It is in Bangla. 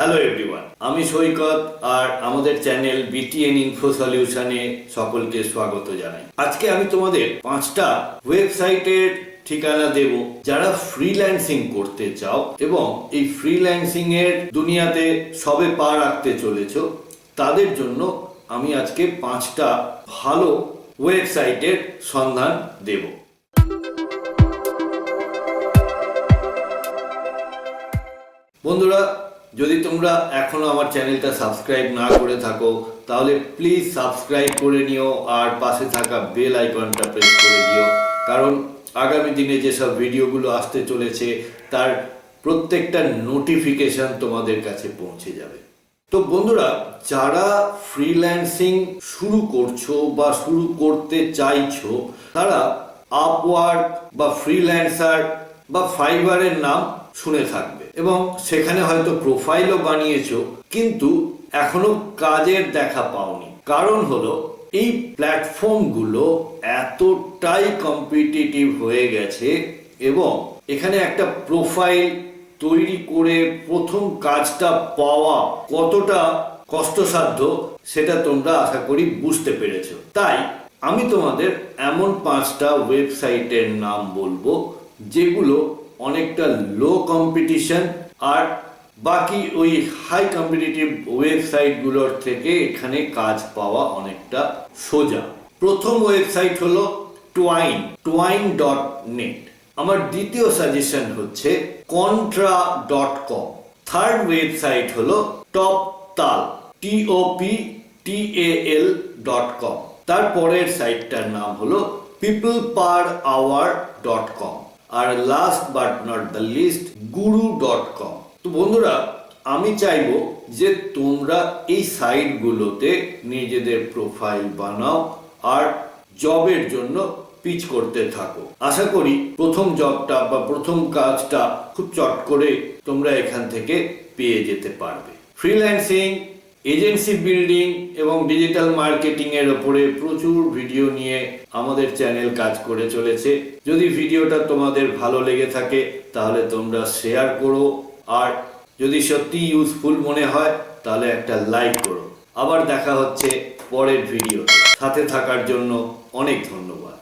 হ্যালো এভরিওয়ান আমি সৈকত আর আমাদের চ্যানেল বিটিএন ইনফো সলিউশনে সকলকে স্বাগত জানাই। আজকে আমি তোমাদের পাঁচটা ওয়েবসাইটের ঠিকানা দেব যারা ফ্রিল্যান্সিং করতে চাও এবং এই ফ্রিল্যান্সিং এর দুনিয়াতে সবে পা রাখতে চলেছ। তাদের জন্য আমি আজকে পাঁচটা ভালো ওয়েবসাইটের সন্ধান দেব। বন্ধুরা যদি তোমরা এখনও আমার চ্যানেলটা সাবস্ক্রাইব না করে থাকো, তাহলে প্লিজ সাবস্ক্রাইব করে নিও আর পাশে থাকা বেল আইকনটা প্রেস করে দিও। কারণ আগামী দিনে যেসব ভিডিওগুলো আসতে চলেছে, তার প্রত্যেকটা নোটিফিকেশন তোমাদের কাছে পৌঁছে যাবে। তো বন্ধুরা, যারা ফ্রিল্যান্সিং শুরু করছ বা শুরু করতে চাইছো, তারা আপওয়ার্ক বা ফ্রিল্যান্সার বা ফাইবারের নাম শুনে থাকবে। এবং সেখানে হয়তো প্রোফাইলও বানিয়েছো, কিন্তু এখনও কাজের দেখা পাওনি। কারণ হলো, এই প্ল্যাটফর্মগুলো এতটাই কম্পিটিটিভ হয়ে গেছে এবং এখানে একটা প্রোফাইল তৈরি করে প্রথম কাজটা পাওয়া কতটা কষ্টসাধ্য, সেটা তোমরা আশা করি বুঝতে পেরেছ। তাই আমি তোমাদের এমন পাঁচটা ওয়েবসাইটের নাম বলব, যেগুলো অনেকটা লো কম্পিটিশন আর বাকি ওই হাই কম্পিটিটিভ ওয়েবসাইটগুলোর থেকে এখানে কাজ পাওয়া অনেকটা সোজা। প্রথম ওয়েবসাইট হলো টোয়াইন টোয়াইন ডট নেট আমার দ্বিতীয় সাজেশন হচ্ছে contra dot com third website হলো Toptal TOP TAL dot com তারপরের সাইটটার নাম হলো people per hour dot com R last but not the least guru dot com তো বন্ধুরা, আমি চাইব যে তোমরা এই সাইটগুলোতে নিজেদের প্রোফাইল বানাও আর জবের জন্য পিচ করতে থাকো। আশা করি প্রথম জবটা বা প্রথম কাজটা খুব চট করে তোমরা এখান থেকে পেয়ে যেতে পারবে। ফ্রিল্যান্সিং এজেন্সি বিল্ডিং এবং ডিজিটাল মার্কেটিং এর ওপরে প্রচুর ভিডিও নিয়ে আমাদের চ্যানেল কাজ করে চলেছে। যদি ভিডিওটা তোমাদের ভালো লেগে থাকে, তাহলে তোমরা শেয়ার করো। আর যদি সত্যি ইউজফুল মনে হয়, তাহলে একটা লাইক করো। আবার দেখা হচ্ছে পরের ভিডিও সাথে থাকার জন্য অনেক ধন্যবাদ।